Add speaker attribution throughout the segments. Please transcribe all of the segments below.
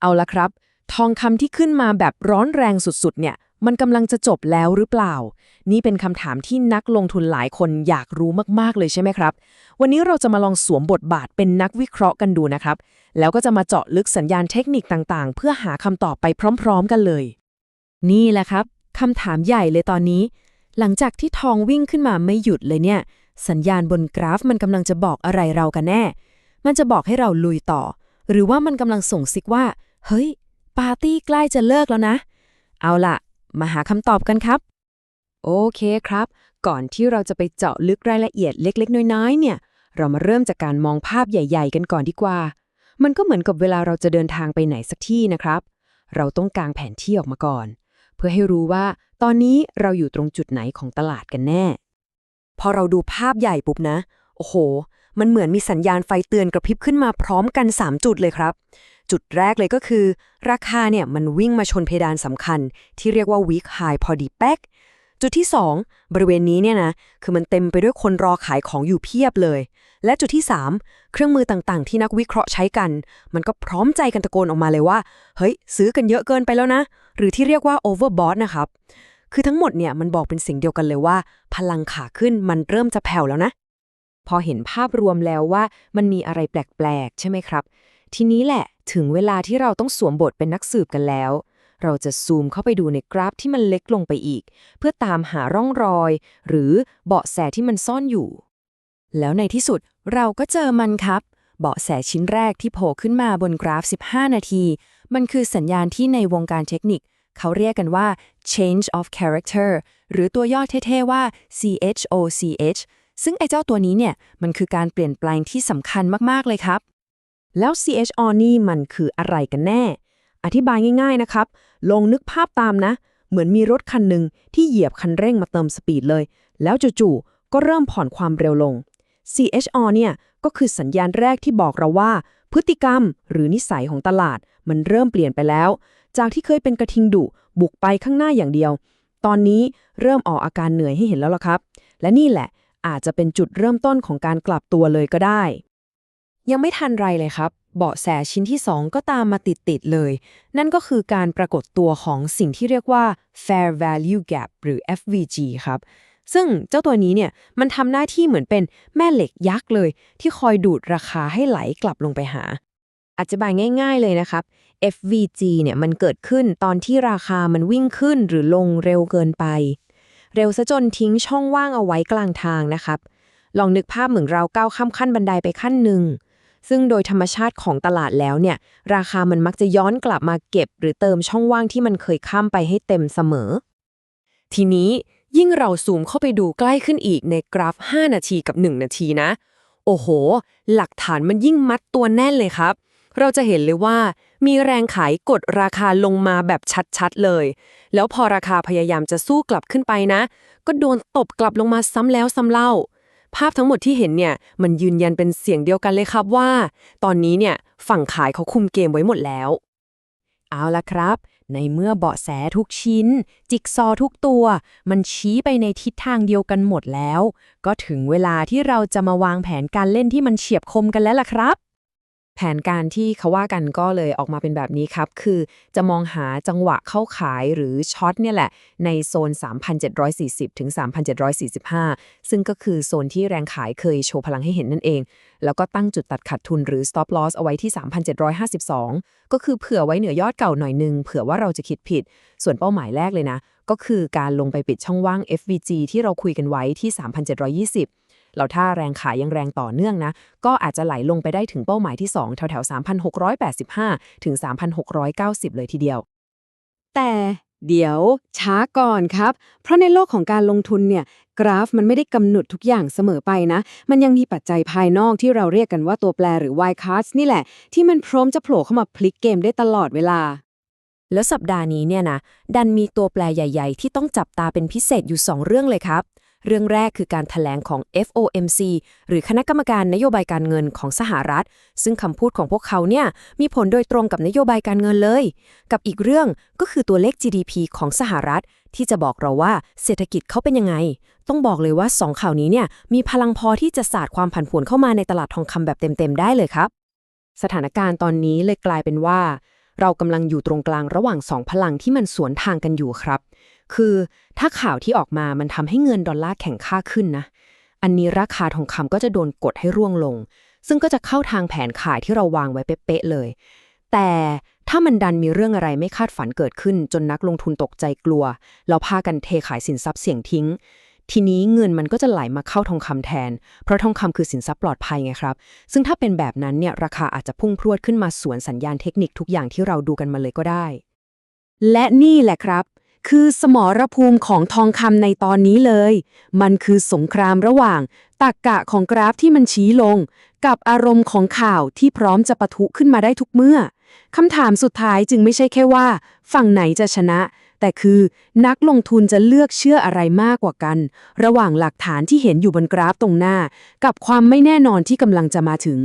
Speaker 1: เอาละครับ ทองคำที่ขึ้นมาแบบร้อนแรงสุดๆ เนี่ย มันกำลังจะจบแล้วหรือเปล่า นี่เป็นคำถามที่นักลงทุนหลายคนอยากรู้มากๆเลยใช่ไหมครับ วันนี้เราจะมาลองสวมบทบาทเป็นนักวิเคราะห์กันดูนะครับ แล้วก็จะมาเจาะลึกสัญญาณเทคนิคต่างๆ เพื่อหาคำตอบไปพร้อม ๆ กันเลย
Speaker 2: นี่แหละครับคำถามใหญ่เลยตอนนี้ หลังจากที่ทองวิ่งขึ้นมาไม่หยุดเลยเนี่ย สัญญาณบนกราฟมันกำลังจะบอกอะไรเรากันแน่ มันจะบอกให้เราลุยต่อ หรือว่ามันกำลังส่งซิกว่า เฮ้ย ปาร์ตี้ใกล้จะเลิกแล้วนะ เอาล่ะ มาหาคำตอบกันครับ
Speaker 1: โอเคครับ ก่อนที่เราจะไปเจาะลึกรายละเอียดเล็กๆ น้อยๆ เนี่ย เรามาเริ่มจากการมองภาพใหญ่ ๆ กันก่อนดีกว่า มันก็เหมือนกับเวลาเราจะเดินทางไปไหนสักที่นะครับ เราต้องกางแผนที่ออกมาก่อน เพื่อให้รู้ว่า ตอนนี้เราอยู่ตรงจุดไหนของตลาดกันแน่ พอเราดูภาพใหญ่ปุ๊บนะ โอ้โห มันเหมือนมีสัญญาณไฟเตือนกระพริบขึ้นมาพร้อมกัน 3 จุดเลยครับ จุดแรกเลยก็คือ ราคาเนี่ยมันวิ่งมาชนเพดานสำคัญ ที่เรียกว่า weak high พอดีแป๊กจุดที่ 2 บริเวณนี้เนี่ยนะคือมันเต็มไปด้วยคนรอขายของอยู่เพียบเลย และจุดที่ 3 เครื่องมือต่างๆ ที่นักวิเคราะห์ใช้กัน มันก็พร้อมใจกันตะโกนออกมาเลยว่า เฮ้ย ซื้อกันเยอะเกินไปแล้วนะ หรือที่เรียกว่า overbought นะครับ คือทั้งหมดเนี่ยมันบอกเป็นสิ่งเดียวกันเลยว่า พลังขาขึ้นมันเริ่มจะแผ่วแล้วนะ พอเห็นภาพรวมแล้วว่ามันมีอะไรแปลกๆ ใช่ไหมครับ ทีนี้แหละ ถึงเวลาที่เราต้องสวมบทเป็นนักสืบกันแล้ว เราจะซูมเข้าไปดูในกราฟที่มันเล็กลงไปอีก เพื่อตามหาร่องรอย หรือเบาะแสที่มันซ่อนอยู่ แล้วในที่สุดเราก็เจอมันครับ เบาะแสชิ้นแรกที่โผล่ขึ้นมาบนกราฟ 15 นาที มันคือสัญญาณที่ในวงการเทคนิค เขาเรียกกันว่า change of character หรือตัวย่อเท่ๆว่า CHOCH ซึ่งไอ้เจ้าตัวนี้เนี่ย มันคือการเปลี่ยนแปลงที่สำคัญมาก ๆ เลยครับ แล้ว CHO นี่มันคืออะไรกันแน่ อธิบายง่าย ๆนะครับ ลองนึกภาพตามนะ เหมือนมีรถคันหนึ่งที่เหยียบคันเร่งมาเติมสปีดเลย แล้วจู่ๆก็เริ่มผ่อนความเร็วลง CHO เนี่ยก็คือสัญญาณแรกที่บอกเราว่า พฤติกรรมหรือนิสัยของตลาด มันเริ่มเปลี่ยนไปแล้ว จากที่เคยเป็นกระทิงดุบุกไปข้างหน้าอย่างเดียว ตอนนี้เริ่มออกอาการเหนื่อยให้เห็นแล้วล่ะครับ และนี่แหละอาจจะเป็นจุดเริ่มต้นของการกลับตัวเลยก็ได้ ยังไม่ทันไรเลยครับ เบาะแสชิ้นที่ 2 ก็ตามมาติด ๆ เลย นั่นก็คือการปรากฏตัวของสิ่งที่เรียกว่า fair value gap หรือ FVG ครับ ซึ่งเจ้าตัวนี้เนี่ยมันทำหน้าที่เหมือนเป็นแม่เหล็กยักษ์เลย ที่คอยดูดราคาให้ไหลกลับลงไปหาอธิบายง่าย ๆ เลยนะครับ FVG เนี่ยมันเกิดขึ้นตอนที่ราคามันวิ่งขึ้นหรือลงเร็วเกินไป เร็วซะจนทิ้งช่องว่างเอาไว้กลางทางนะครับ ลองนึกภาพเหมือนเราก้าวข้ามขั้นบันไดไปขั้นหนึ่ง ซึ่งโดยธรรมชาติของตลาดแล้วเนี่ย ราคามันมักจะย้อนกลับมาเก็บ หรือเติมช่องว่างที่มันเคยข้ามไปให้เต็มเสมอ ทีนี้ยิ่งเราซูมเข้าไปดูใกล้ขึ้นอีกในกราฟ 5 นาทีกับ 1 นาทีนะ โอ้โห หลักฐานมันยิ่งมัดตัวแน่นเลยครับ เราจะเห็นเลยว่า มีแรงขายกดราคาลงมาแบบชัดๆเลย แล้วพอราคาพยายามจะสู้กลับขึ้นไปนะ ก็โดนตบกลับลงมาซ้ำแล้วซ้ำเล่า ภาพทั้งหมดที่เห็นเนี่ยมันยืนยันเป็นเสียงเดียวกันเลยครับว่า ตอนนี้เนี่ยฝั่งขายเขาคุมเกมไว้หมดแล้ว เอาละครับ ในเมื่อเบาะแสทุกชิ้น จิกซอทุกตัว มันชี้ไปในทิศทางเดียวกันหมดแล้ว ก็ถึงเวลาที่เราจะมาวางแผนการเล่นที่มันเฉียบคมกันแล้วล่ะครับ แผนการที่เขาว่ากันก็เลยออกมาเป็นแบบนี้ครับ คือจะมองหาจังหวะเข้าขายหรือช็อตเนี่ยแหละ ในโซน 3,740 ถึง 3,745 ซึ่งก็คือโซนที่แรงขายเคยโชว์พลังให้เห็นนั่นเอง แล้วก็ตั้งจุดตัดขาดทุนหรือ stop loss เอาไว้ที่ 3,752 ก็คือเผื่อไว้เหนือยอดเก่าหน่อยนึง เผื่อว่าเราจะคิดผิด ส่วนเป้าหมายแรกเลยนะ ก็คือการลงไปปิดช่องว่าง FVG ที่เราคุยกันไว้ที่ 3,720 แล้วถ้าแรงขายยังแรงต่อเนื่องนะ ก็อาจจะไหลลงไปได้ถึงเป้าหมายที่ 2 แถวๆ3,685 ถึง 3,690 เลยทีเดียว
Speaker 2: แต่เดี๋ยวช้าก่อนครับ เพราะในโลกของการลงทุนเนี่ย กราฟมันไม่ได้กำหนดทุกอย่างเสมอไปนะ มันยังมีปัจจัยภายนอกที่เราเรียกกันว่าตัวแปรหรือ wild cards นี่แหละ ที่มันพร้อมจะโผล่เข้ามาพลิกเกมได้ตลอดเวลา
Speaker 1: แล้วสัปดาห์นี้เนี่ยนะ ดันมีตัวแปรใหญ่ ๆ ที่ต้องจับตาเป็นพิเศษอยู่ 2 เรื่องเลยครับ เรื่องแรกคือการถแถลงของ FOMC หรือคณะกรรมการนโยบายการเงินของสหรัฐ ซึ่งคำพูดของพวกเขาเนี่ยมีผลโดยตรงกับนโยบายการเงินเลย กับอีกเรื่องก็คือตัวเลข GDP ของสหรัฐ ที่จะบอกเราว่าเศรษฐกิจเขาเป็นยังไง ต้องบอกเลยว่า 2 ข่าวนี้เนี่ยมีพลังพอที่จะสาดความผันผวนเข้ามาในตลาดทองคำแบบเต็มๆได้เลยครับ สถานการณ์ตอนนี้เลยกลายเป็นว่า เรากำลังอยู่ตรงกลางระหว่างสองพลังที่มันสวนทางกันอยู่ครับ คือถ้าข่าวที่ออกมามันทำให้เงินดอลลาร์แข็งค่าขึ้นนะ อันนี้ราคาทองคำก็จะโดนกดให้ร่วงลง ซึ่งก็จะเข้าทางแผนขายที่เราวางไว้เป๊ะๆเลย แต่ถ้ามันดันมีเรื่องอะไรไม่คาดฝันเกิดขึ้น จนนักลงทุนตกใจกลัว แล้วพากันเทขายสินทรัพย์เสี่ยงทิ้ง ทีนี้เงินมันก็จะไหลมาเข้าทองคำแทน เพราะทองคำคือสินทรัพย์ปลอดภัยไงครับ ซึ่งถ้าเป็นแบบนั้นเนี่ยราคาอาจจะพุ่งพรวดขึ้นมาสวนสัญญาณเทคนิคทุกอย่างที่เราดูกันมาเลยก็ได้
Speaker 2: และนี่แหละครับ คือสมรภูมิของทองคำในตอนนี้เลย มันคือสงครามระหว่างตักกะของกราฟที่มันชี้ลง กับอารมณ์ของข่าวที่พร้อมจะปะทุขึ้นมาได้ทุกเมื่อคำถามสุดท้ายจึงไม่ใช่แค่ว่า ฝั่งไหนจะชนะ แต่คือนักลงทุนจะเลือกเชื่ออะไรมากกว่ากัน ระหว่างหลักฐานที่เห็นอยู่บนกราฟตรงหน้า กับความไม่แน่นอนที่กำลังจะมาถึง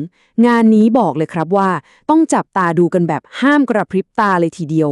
Speaker 2: งานนี้บอกเลยครับว่า ต้องจับตาดูกันแบบห้ามกระพริบตาเลยทีเดียว